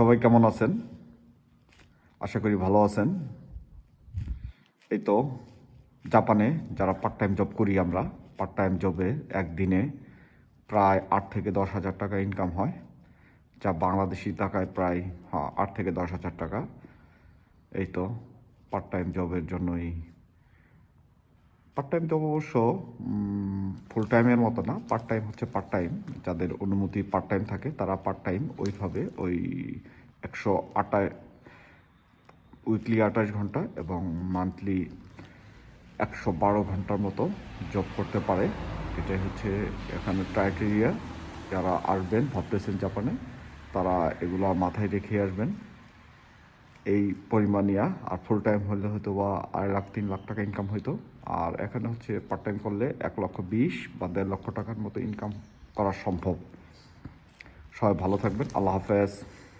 সবাই কেমন আছেন? আশা করি ভালো আছেন। এই তো জাপানে যারা পার্ট টাইম জব করি আমরা পার্ট টাইম জবে একদিনে প্রায় আট থেকে দশ হাজার টাকা ইনকাম হয়, যা বাংলাদেশি টাকায় প্রায় হ্যাঁ আট থেকে দশ হাজার টাকা। এই তো পার্ট টাইম জবের জন্যই পার্ট টাইম জব অবশ্য ফুল টাইমের মতো না পার্ট টাইম হচ্ছে পার্ট টাইম যাদের অনুমতি পার্ট টাইম থাকে, তারা পার্ট টাইম ওইভাবে ওই একশো আটায় উইকলি আঠাশ ঘণ্টা এবং মান্থলি একশো বারো ঘণ্টার মতো জব করতে পারে। এটাই হচ্ছে এখানে ক্রাইটেরিয়া যারা আসবেন, ভাবতেছেন জাপানে, তারা এগুলো মাথায় রেখে আসবেন। এই পরিমাণ পরিমাণিয়া আর ফুল টাইম হলে হয়তো বা আড়াই লাখ, তিন লাখ টাকা ইনকাম হইতো। আর এখানে হচ্ছে পার্ট টাইম করলে এক লক্ষ বিশ বা দেড় লক্ষ টাকার মতো ইনকাম করা সম্ভব। সবাই ভালো থাকবেন। আল্লাহ হাফেজ।